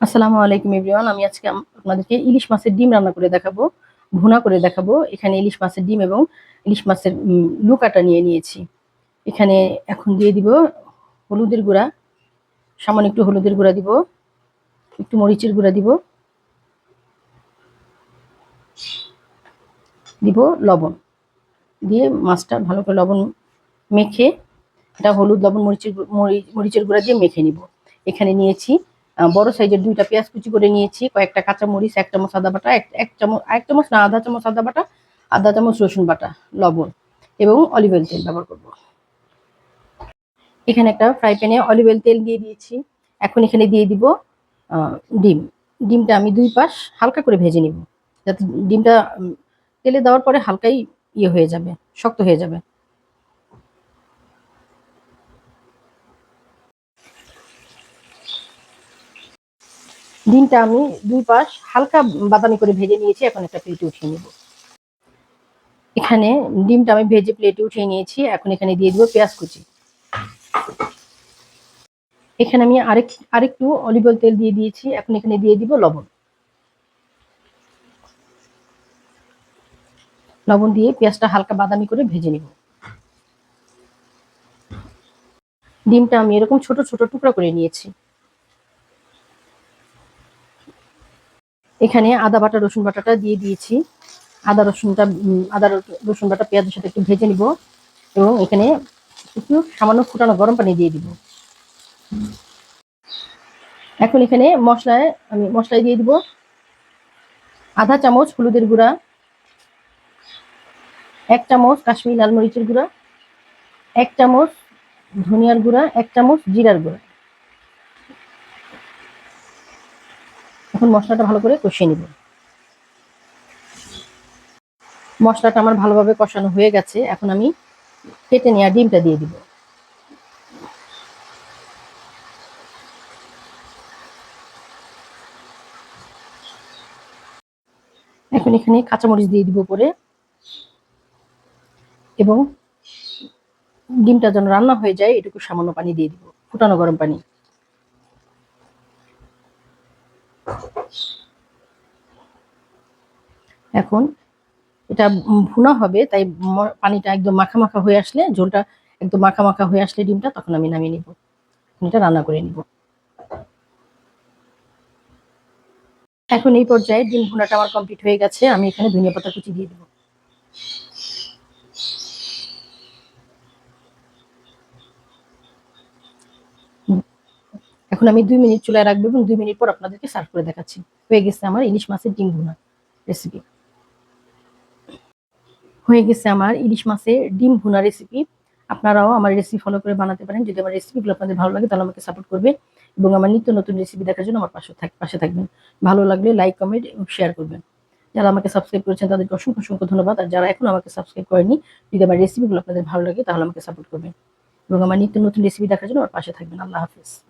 আসসালামু আলাইকুম এভরিওয়ান। আমি আজকে আপনাদেরকে ইলিশ মাছের ডিম রান্না করে দেখাবো, ভুনা করে দেখাবো। এখানে ইলিশ মাছের ডিম এবং ইলিশ মাছের লুকাটা নিয়ে নিয়েছি। এখানে এখন দিয়ে দিব হলুদের গুঁড়া, সামান্য একটু হলুদের গুঁড়া দিব, একটু মরিচের গুঁড়া দিব দিব লবণ। দিয়ে মাছটা ভালো করে লবণ মেখে, এটা হলুদ, লবণ, মরিচের মরি- মরিচের গুঁড়া দিয়ে মেখে নিব। এখানে নিয়েছি বড় সাইজের দুইটা পেঁয়াজ কুচি করে নিয়েছি, কয়েকটা কাঁচা মরিচ এক চামচ আদা বাটা, এক এক চামচ এক চামচ না, আধা চামচ আদা বাটা, আধা চামচ রসুন বাটা, লবণ এবং অলিভ অয়েল তেল ব্যবহার করব। এখানে একটা ফ্রাই প্যানে অলিভ অয়েল তেল দিয়ে দিয়েছি। এখন এখানে দিয়ে দিব ডিম। ডিমটা আমি দুই পাশ হালকা করে ভেজে নিব, যাতে ডিমটা তেলে দেওয়ার পরে হালকাই ইয়ে হয়ে যাবে, শক্ত হয়ে যাবে। ডিমটা আমি দুই পাশ হালকা বাদামি করে ভেজে নিয়েছি, এখন একটা প্লেটে উঠিয়ে নেব। এখানে ডিমটা আমি ভেজে প্লেটে উঠিয়ে নিয়েছি, এখন এখানে দিয়ে দিব পেঁয়াজ কুচি। এখানে আমি আরেক, আরেকটু অলিভ অয়েল তেল দিয়ে দিয়েছি, এখন এখানে দিয়ে দিব লবণ। লবণ দিয়ে পেঁয়াজটা হালকা বাদামি করে ভেজে নিব। ডিমটা আমি এরকম ছোট ছোট টুকরা করে নিয়েছি। এখানে আদা বাটা, রসুন বাটাটা দিয়ে দিয়েছি। আদা, রসুনটা আদা, রসুন- বাটা, পেঁয়াজের সাথে একটু ভেজে নিব এবং এখানে একটু সামান্য ফুটানো গরম পানি দিয়ে দিব। এখন এখানে মশলায়, আমি মশলায় দিয়ে দিব আধা চামচ হলুদের গুঁড়া, এক চামচ কাশ্মীরি লাল মরিচের গুঁড়া, এক চামচ ধনিয়ার গুঁড়া, এক চামচ জিরার গুঁড়া। এখন মশলাটা ভালো করে কষিয়ে নিব। মশলাটা আমার ভালোভাবে কষানো হয়ে গেছে। এখন আমি কেটে নেওয়া ডিমটা দিয়ে দিব। এখন এখানে কাঁচামরিচ দিয়ে দিব পরে এবং ডিমটা যেন রান্না হয়ে যায়, এটুকু সামান্য পানি দিয়ে দিব। ফুটানো গরম পানি। এখন। এটা ভুনা হবে, তাই পানিটা একদম মাখা মাখা হয়ে আসলে, ঝোলটা একদম মাখা মাখা হয়ে আসলে ডিমটা তখন আমি নামিয়ে নিব। এটা রান্না করে নিব। এখন এই পর্যায়ে ডিম ভুনাটা আমার কমপ্লিট হয়ে গেছে, আমি এখানে ধনিয়া পাতা কুচি দিয়ে দেবো। এখন আমি দুই মিনিট চুলায় রাখব এবং দুই মিনিট পর আপনাদেরকে সার্ভ করে দেখাচ্ছি। হয়ে গেছে আমার ইলিশ মাছের ডিম ভুনা রেসিপি হয়ে গেছে আমার ইলিশ মাছের ডিম ভুনা রেসিপি আপনারাও আমার রেসিপি ফলো করে বানাতে পারেন। যদি আমার রেসিপিগুলো আপনাদের ভালো লাগে, তাহলে আমাকে সাপোর্ট করবে এবং আমার নিত্য নতুন রেসিপি দেখার জন্য আমার পাশে থাক পাশে থাকবেন। ভালো লাগলে লাইক কমেন্ট এবং শেয়ার করবেন। যারা আমাকে সাবস্ক্রাইব করেছেন, তাদেরকে অসংখ্য অসংখ্য ধন্যবাদ। আর যারা এখন আমাকে সাবস্ক্রাইব করেনি, যদি আমার রেসিপিগুলো আপনাদের ভালো লাগে, তাহলে আমাকে সাপোর্ট করবেন। এবং আমার নিত্য নতুন রেসিপি দেখার জন্য আমার পাশে থাকবেন। আল্লাহ হাফিজ।